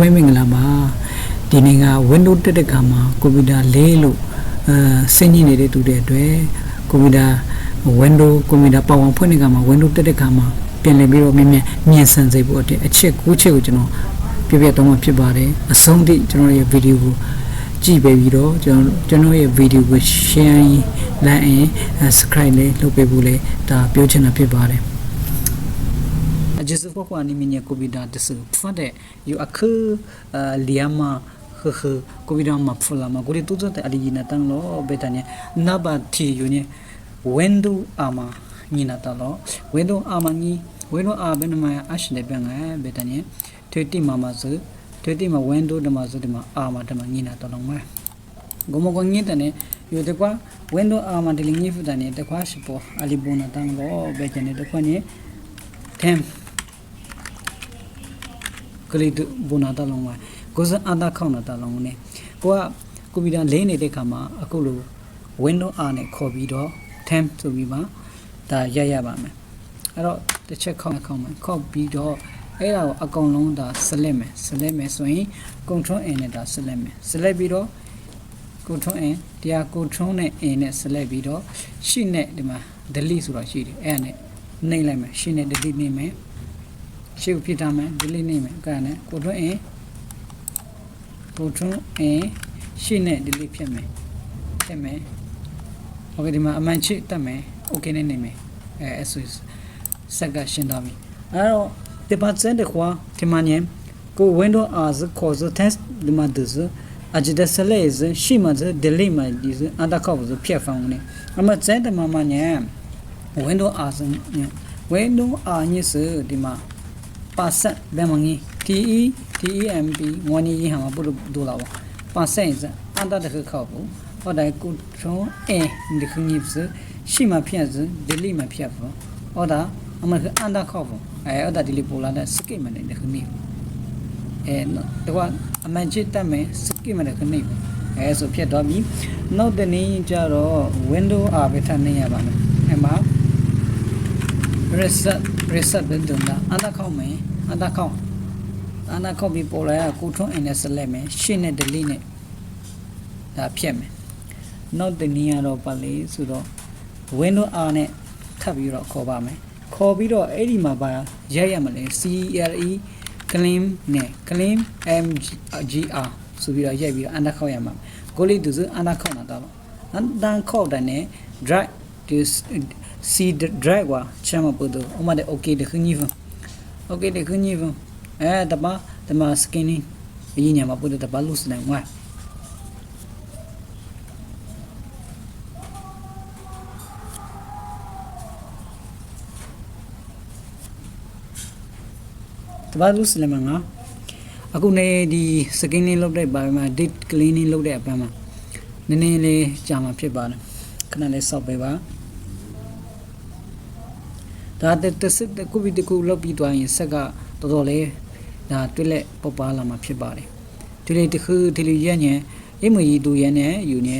ဝိုင်းမင်္ဂလာပါဒီနေ့က Windows တက်တဲ့ခါမှာကွန်ပျူတာ၄လို့အဲစဉ်းကြီးနေတဲ့သူတွေအတွက်ကွန်ပျူတာ Windows ကွန်ပျူတာပေါအောင်ဖွင့်တဲ့ခါမှာ Windows တက်တဲ့ခါမှာပြန်လည်ပြီးတော့မြင်မြန်မြင်ဆန်စေဖို့အတွက်အချက်၉ချက်ကိုကျွန်တော်ပြပြတော့မှာဖြစ်ပါတယ်အဆုံးထိကျွန်တော်ရဲ့ဗီဒီယိုကိုကြည့်ပေးပြီးတော့ကျွန်တော်ကျွန်တော်ရဲ့ဗီဒီယိုကို share ရင် like ရင် subscribe လေးလုပ်ပေးဖို့လေဒါပြောချင်တာဖြစ်ပါတယ် Jesus kwa kwa ni minya kubida desu fade yu akhu liama khu khu kubida ma phula ma guri tu ta ali na tang lo betanya na ba thi yu ni window ama ni na ta lo window ama ni window a ben ma ash ne ben ga betanya theti ma ma su theti ma window de ma su de ma ama de ma ni na ta lo ma ဂမကောငင်းတဲ့ယူတကွာ window အာမတလင်းကြီးဖတဲ့တကွာရှိပေါ်အလီဘုနာတန်တော့ဘယ်ကျနေတကွာနေ them ကလေးတို့ဘုနာတလုံးမှာကိုစအတာခေါနာတလုံးနဲ့ကိုကကွန်ပျူတာလင်းနေတဲ့ခါမှာအခုလို window R နဲ့ခေါ်ပြီးတော့ temp ဆိုပြီးမှဒါရရပါမယ်အဲ့တော့တစ်ချက်ခေါက်ခေါက်မယ်ခေါက်ပြီးတော့အဲ့ဒါကိုအကောင်လုံးဒါ select မယ် select မယ်ဆိုရင် control N နဲ့ဒါ select မယ် select ပြီးတော့ control N တရား control နဲ့ A နဲ့ select ပြီးတော့ရှိနဲ့ဒီမှာ delete ဆိုတာရှိတယ်အဲ့ဒါနဲ့နှိမ့်လိုက်မယ်ရှိနဲ့ delete နှိမ့်မယ် ရှေ့ကိုဖြည့်ထားမယ် delete နေမယ်ကဲနဲ့ကိုထွန်းအင်ကိုထွန်းအင်ရှေ့နဲ့ delete ဖြစ်မယ်ဖြစ်မယ် okay ဒီမှာအမှန်ချစ်တက်မယ် okay နဲ့နေမယ်အဲ SOS ဆက်ကရှင်းသွားပြီအဲ့တော့ဒီပတ်စံတခွာဒီမှာညင်ကို window as cause test ဒီမှာဒဇအဂျဒဆလဲဇရှိမဇ delete မှာဒီဇအတကောက်ဇဖြတ်ဖောင်းနေအမှန်စံတမမညင် window as window as ဒီမှာ percent ဘယ်မှာငီ te temp ငွန်ကြီးဟာမပုလို့ဒိုလာပါ percent အန်တာတခခောက်ဘူးဟောတိုင်း control a ဒီခင်းကြီးစရှိမှဖြတ်စ delete မှဖြတ်ဖို့ဟောတာအမကအန်တာခောက်ဖို့အဲဟောတာ delete ပို့လာတဲ့ skip မှလည်းဒီခင်းကြီးအဲတော့အမှန်ချစ်တတ်မယ် skip မှလည်းခင်းကြီးအဲဆိုဖြတ်တော့ပြီနောက်တနည်းကြတော့ window အားပဲထပ်နေရပါမယ်အဲမှာ reset reset ဘယ်တုန်းကအနာခေါက်မယ်အနာခေါက်အနာခေါက်ပြီးပေါ်လာရကိုထွန်းအင်းနဲ့ select မယ်ရှင်းနဲ့ delete နဲ့ဒါဖြတ်မယ်နောက်တနည်းကတော့ပါလေဆိုတော့ window R နဲ့ထပ်ပြီးတော့ခေါ်ပါမယ်ခေါ်ပြီးတော့အဲ့ဒီမှာပါရိုက်ရမလဲ CLE claim နဲ့ claim MGR ဆိုပြီးတော့ရိုက်ပြီးတော့အနာခေါက်ရမှာကိုလေးသူစအနာခေါက်တာတော့အန်ခေါက်တဲ့နဲ့ drag this C drag ว่าချမ်းမပုဒအမတဲ့ okay တခင်းကြီးဖန် okay တခင်းကြီးဖန်အဲတပါတမ skinning အရင်ညမှာပုဒတပါလို့စနိုင်ဝါတပါလို့စနိုင်မှာငါအခုနေဒီ skinning လုပ်တဲ့ဘာမှ deep cleaning လုပ်တဲ့အပန်းမှာနည်းနည်းလေးကြာမှာဖြစ်ပါတယ်ခဏလေးစောက်ပေးပါ ဒါတက်စစ်တခုပြီးတခုလောက်ပြီးသွားရင်ဆက်ကတော်တော်လေးဒါတွက်လက်ပေါပါလာမှာဖြစ်ပါတယ်ဒီလေတခုဒီလေရညံအိမကြီးတူရနဲ့ယူနေ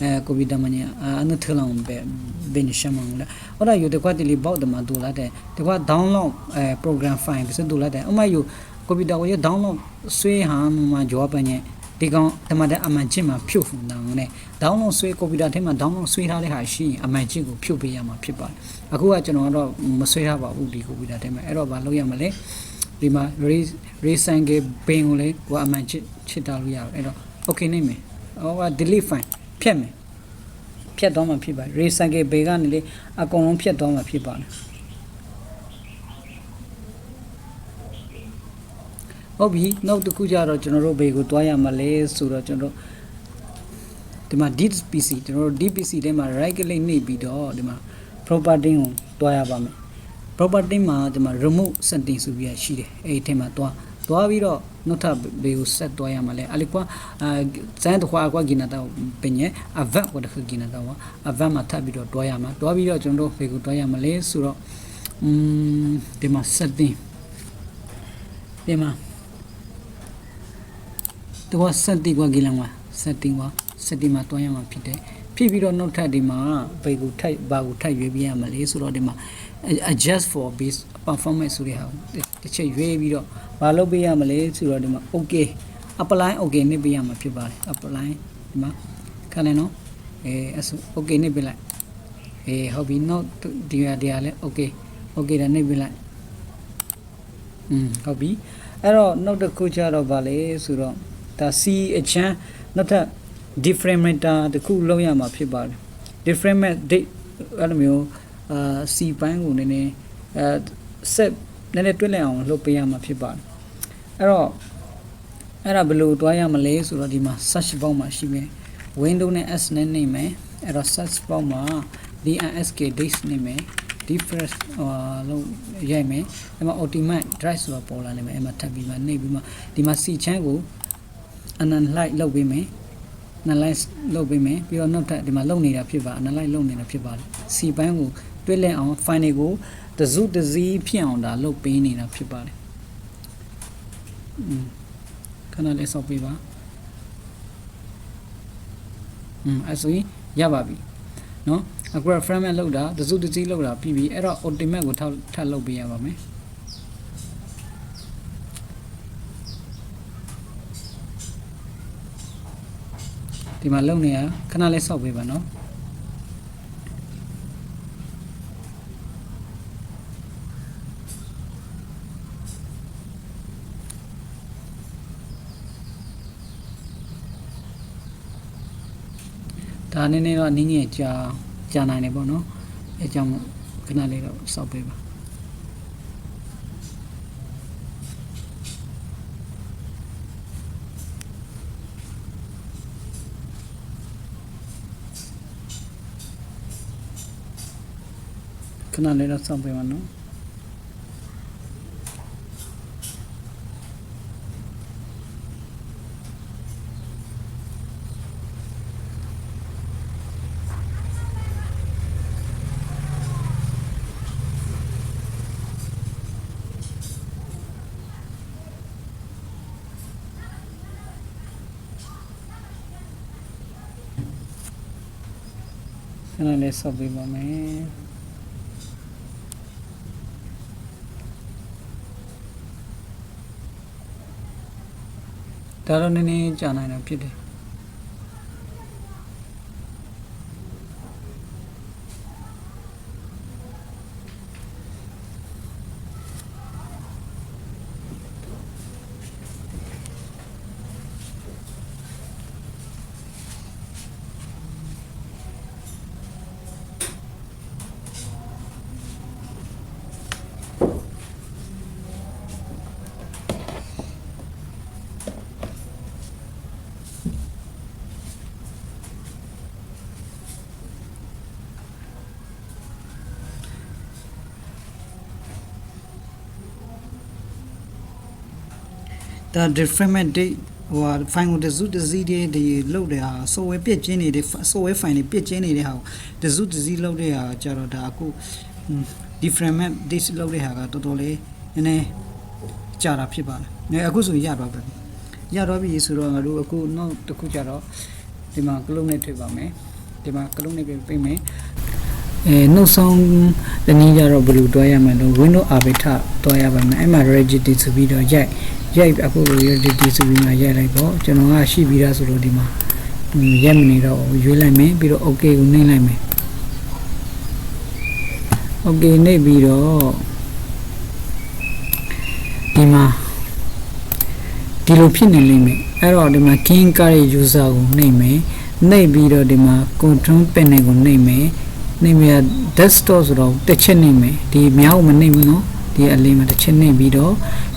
အဲကိုဗစ်တမညာအနထလောင်ပဲဘင်းရှမန်လာဟောဒါယူတကွာတလီဘောက်တမဒူလာတဲ့တကွာ download အဲ program file ပဲစဒူလာတဲ့အမယူကိုဗစ်တော့ရ download ဆွေးဟာမှာကြောပည ဒီကောင်တမတဲ့အမှန်ချင်းမှာဖြုတ်ဖူတောင်းနဲ့ download ဆွေးကွန်ပျူတာထဲမှာ download ဆွေးထားတဲ့ဟာရှိရင်အမှန်ချင်းကိုဖြုတ်ပေးရမှာဖြစ်ပါတယ်အခုကကျွန်တော်ကတော့မဆွေးထားပါဘူးဒီကွန်ပျူတာထဲမှာအဲ့တော့မလုပ်ရမလဲဒီမှာ resign ကဘင်းကိုလေကိုအမှန်ချစ်ချစ်တာလို့ရတယ်အဲ့တော့ okay နေမယ်ဟောက delete file ဖြတ်မယ်ဖြတ်တော့မှဖြစ်ပါတယ် resign ကဘေကနေလေအကုန်လုံးဖြတ်တော့မှဖြစ်ပါတယ် ဟုတ်ပြီနောက်တစ်ခုကျတော့ကျွန်တော်တို့ဘယ်ကိုတွားရမလဲဆိုတော့ကျွန်တော်တို့ဒီမှာ deep pc ကျွန်တော်တို့ deep pc ထဲမှာ right click နှိပ်ပြီးတော့ဒီမှာ property ကိုတွားရပါမယ် property မှာဒီမှာ remote setting ဆိုပြီးရှိတယ်အဲ့ဒီထဲမှာတွားတွားပြီးတော့နောက်ထပ်ဘယ်ကိုဆက်တွားရမှာလဲအလကွာအဲဇန်တခွာကွာဂီနာတော့ပင်ရဲ့အဗတ်ကိုတခဂီနာတော့အဗတ်မှာထပ်ပြီးတော့တွားရမှာတွားပြီးတော့ကျွန်တော်တို့ဘယ်ကိုတွားရမှာလဲဆိုတော့อืมဒီမှာ setting ဒီမှာ သူက setting ကကိလံက setting က setting မှာတွန်းရမှာဖြစ်တယ်ဖြစ်ပြီးတော့နောက်ထပ်ဒီမှာဘယ်ကိုထပ်ဘာကိုထပ်ရွေးပြရမလဲဆိုတော့ဒီမှာ adjust for base performance ဆိုတဲ့ဟာတစ်ချက်ရွေးပြီးတော့ဘာလုပ်ပေးရမလဲဆိုတော့ဒီမှာ okay apply okay နှိပ်ပေးရမှာဖြစ်ပါတယ် apply ဒီမှာခဏနော်အဲအဆ okay နှိပ်ပေးလိုက်အေးဟုတ်ပြီနောက်ဒီဟာဒီဟာလဲ okay okay ဒါနှိပ်ပေးလိုက်อืมဟုတ်ပြီအဲ့တော့နောက်တစ်ခုကျတော့ဗာလေဆိုတော့ ဒါ C အချမ်းနောက်ထပ် differentiator တစ်ခုလုံးရမှာဖြစ်ပါတယ် different date အဲ့လိုမျိုးအာ C ပိုင်းကိုနည်းနည်းအဲ set နည်းနည်းတွက်လိုက်အောင်လုပ်ပေးရမှာဖြစ်ပါတယ်အဲ့တော့အဲ့ဒါဘယ်လိုတွားရမလဲဆိုတော့ဒီမှာ search box မှာရှိမယ် window နဲ့ s နဲ့နေမယ်အဲ့တော့ search box မှာ dnsk dates နေမယ် different ဟိုလုံးရိုက်မယ်အဲ့မှာ ultimate drive ဆိုတာပေါ်လာနေမယ်အဲ့မှာထပ်ပြီးမှနှိပ်ပြီးမှဒီမှာ C ချမ်းကို analyze လုပ်ပေးမယ် analyze လုပ်ပေးမယ်ပြီးတော့နောက်ထပ်ဒီမှာလုပ်နေတာဖြစ်ပါ analyze လုပ်နေတာဖြစ်ပါတယ် C ဘန်းကိုတွဲလဲအောင် file တွေကိုတစုတစည်းဖြစ်အောင်ဒါလုပ်ပေးနေတာဖြစ်ပါတယ်อืมခဏလေးစောက်ပေးပါอืมအဲ့ဆိုရင်ရပါပြီเนาะအခု frame လောက်တာတစုတစည်းလောက်တာပြီးပြီအဲ့တော့ ultimate ကိုထပ်ထပ်လုပ်ပေးရပါမယ် ဒီမှာလုံနေရခဏလေးစောက်ပေးပါနော်ဒါနည်းနည်းတော့နင်းငယ်ကြာကြာနိုင်တယ်ပေါ့နော်အဲကြောင့်မို့ခဏလေးတော့စောက်ပေးပါ ခဏလေးတော့စောက်ပေးပါနော်ခဏလေးစောက်ပေးပါမယ် ဒါတော့နည်းနည်းကြာနိုင်တာဖြစ်တယ် ဒါ different date ဟိုဟာ file ကိုတစုတစည်းတည်းဒီလုတ်တဲ့ဟာ software ပြည့်ကျင်းနေတဲ့ software file တွေပြည့်ကျင်းနေတဲ့ဟာကိုတစုတစည်းလုတ်တဲ့ဟာကြတော့ဒါအခု different date လုတ်တဲ့ဟာကတော်တော်လေးနည်းနည်းကြာတာဖြစ်ပါတယ်။အဲအခုဆိုရင်ရသွားပြီ။ရသွားပြီဆိုတော့ငါတို့အခုနောက်တစ်ခုကြတော့ဒီမှာကလုံးနဲ့ထွေပါမယ်။ဒီမှာကလုံးနဲ့ပြင်မယ်။အဲနှုတ်ဆောင်တနည်းကြတော့ဘယ်လိုတွားရမလဲ window arbiter တွားရပါမယ်အဲ့မှာ register ဆိုပြီးတော့ရိုက် ရိုက်အခု register ဆိုပြီးမှရိုက်လိုက်ပေါ့ကျွန်တော်ကရှိပြီးသားဆိုလို့ဒီမှာရက်မနေတော့ရွေးလိုက်မယ်ပြီးတော့ okay ကိုနှိမ့်လိုက်မယ် okay နှိပ်ပြီးတော့ဒီမှာဒီလိုဖြစ်နေလိမ့်မယ်အဲ့တော့ဒီမှာ king card user ကိုနှိပ်မယ်နှိပ်ပြီးတော့ဒီမှာ control panel ကိုနှိပ်မယ်နှိပ်ပြီးတော့ desktop ဆိုတော့တစ်ချက်နှိပ်မယ်ဒီမြောက်မနှိပ်ဘူးနော် ဒီအလေးမှာတစ်ချက်နှိပ်ပြီးတော့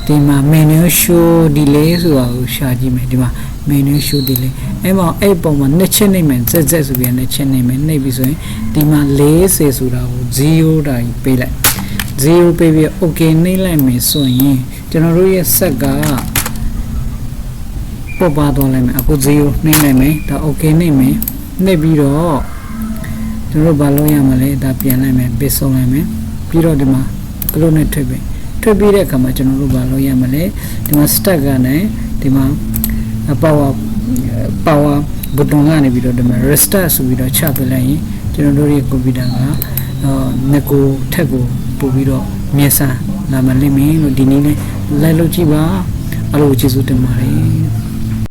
ဒီမှာ menu show delay ဆိုတာကိုရှာကြည့်မယ်ဒီမှာ menu show delay အဲ့မှာအဲ့ပုံမှာနှစ်ချက်နှိပ်မယ်ဇက်ဇက်ဆိုပြီးနှစ်ချက်နှိပ်မယ်နှိပ်ပြီးဆိုရင်ဒီမှာ40ဆိုတာကို0တာကြီးပေးလိုက်0ပေးပြီး okay နှိပ်လိုက်မယ်ဆိုရင်ကျွန်တော်တို့ရဲ့ဆက်ကပေါ်ပါသွားလိုက်မယ်အခု0နှိပ်လိုက်မယ်ဒါ okay နှိပ်မယ်နှိပ်ပြီးတော့ကျွန်တော်တို့ဘာလုပ်ရမလဲဒါပြန်လိုက်မယ်ပေးဆုံးလိုက်မယ်ပြီးတော့ဒီမှာ ကလို့နဲ့ထွက်ပြီထွက်ပြီးတဲ့အခါမှာကျွန်တော်တို့ဘာလုပ်ရမလဲဒီမှာ stack ကနေဒီမှာ power power button ကနေပြီးတော့ဒီမှာ restart ဆိုပြီးတော့ချပေးလိုက်ရင်ကျွန်တော်တို့ရဲ့ computer ကအော်ငကိုထက်ကိုပို့ပြီးတော့မြတ်ဆန်လာမလိမ့်မယ်လို့ဒီနေ့နဲ့လိုက်လို့ကြည့်ပါအားလုံးကိုကျေးဇူးတင်ပါတယ်